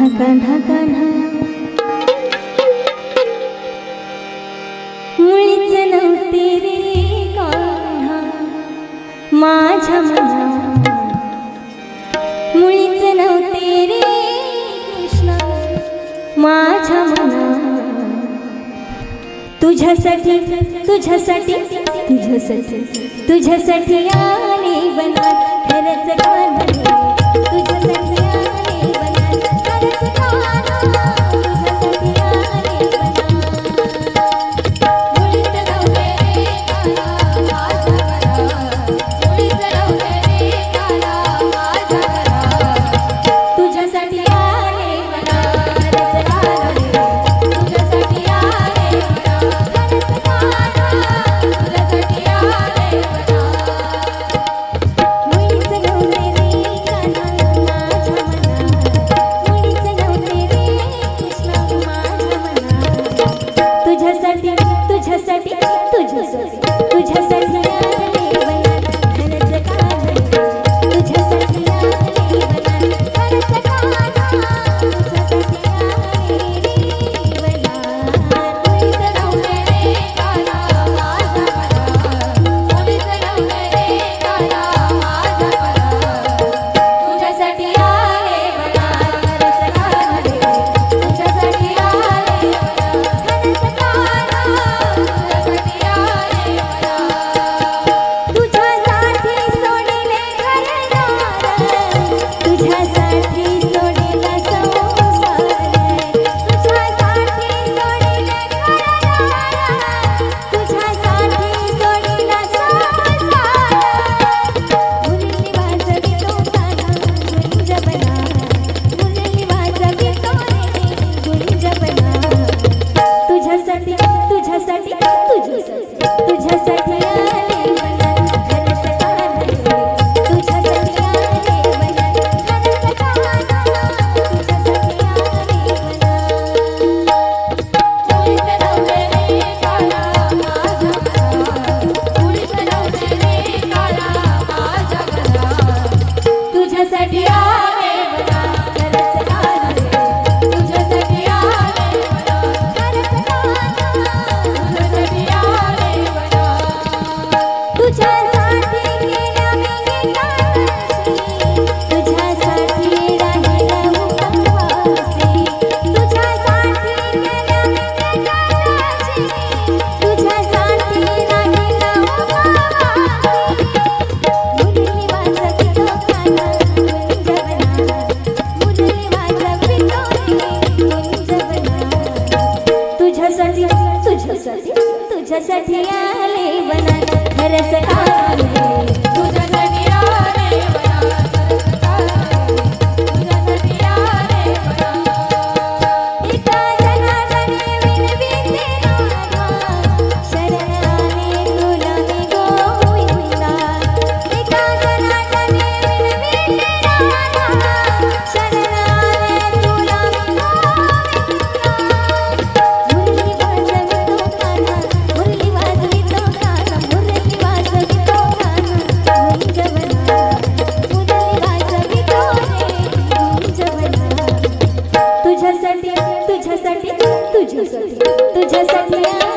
कान्हा कान्हा कान्हा मुळीच नव्हते रे कान्हा माझ्या मना मुळीच नव्हते रे कृष्णा माझ्या मना तुझ्यासाठी तुझ्यासाठी तुझ्यासाठी तुझ्यासाठी आले बना. खरंच का तुझ्यासाठी तुझ्यासाठी आले बनाना खरंच आले तुझ्यासाठी Yeah.